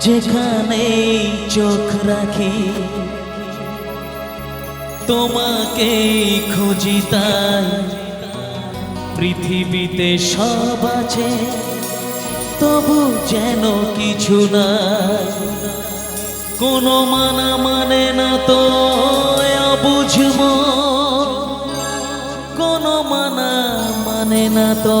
যেখানে চোখ রাখি, তোমাকে খুঁজি তাই। পৃথিবীতে সব আছে, তবু যেন কিছু নাই। কোনো মানা মানে না তো বুঝব। কোনো মানা মানে না তো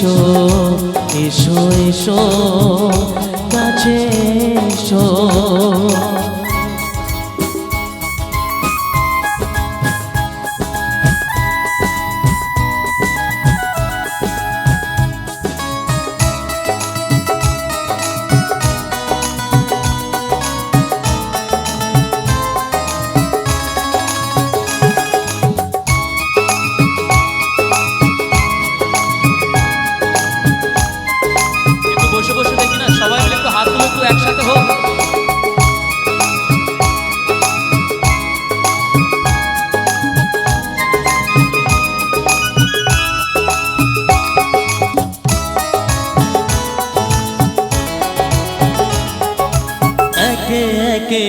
এসো এসো এসো কাছে এসো।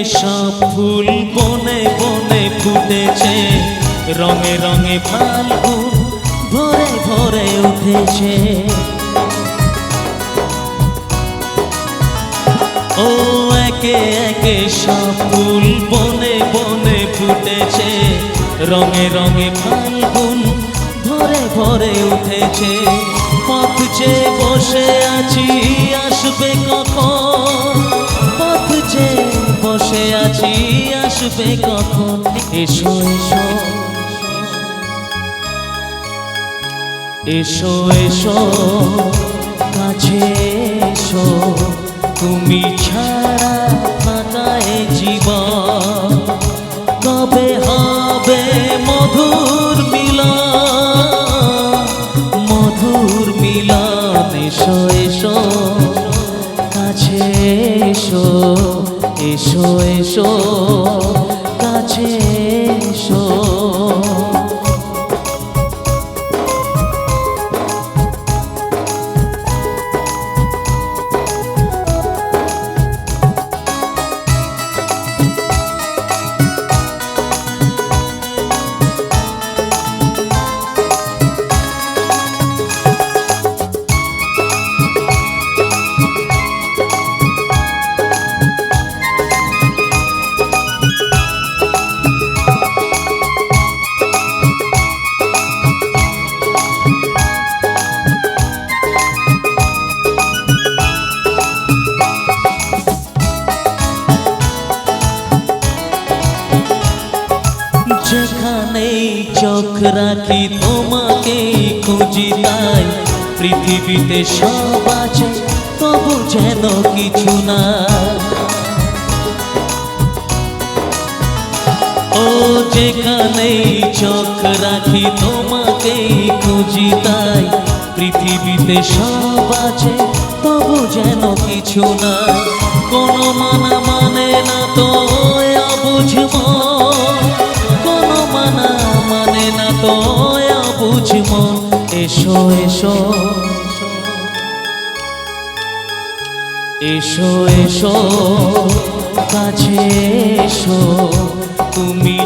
সব ফুল বনে বনে ফুটেছে। রঙে রঙে ফাল্গুন ভরে ভরে উঠেছে। ও একে একে সব ফুল বনে বনে ফুটেছে। রঙে রঙে ফাল্গুন ভরে ভরে উঠেছে। পথ বসে আছি আসবে কখন? এসো এসো। এসো এসো। কাছে এসো। তুমি ছাড়া ফাঁকায় জীবন। কবে হবে মধুর মিলন? মধুর মিলন, এসো এসো। কাছে এসো এসো এসো। কাছে এসো চোখ রাখি তোমাকে খুঁজি তাই পৃথিবীতে সব আছে, তবু যেন কিছু না। ও যেখানেই চোখ রাখি তোমাকে খুঁজি তাই পৃথিবীতে সব আছে, তবু যেন কিছু না। কোনো মানা মানে না তো বুঝব মানে না মন এসো এসো। এসো এসো কাছে এসো। তুমি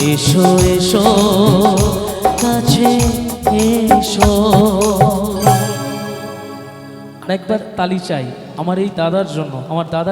এসো এসো কাছে এসো। আরেকবার তালি চাই আমার এই দাদার জন্য আমার দাদার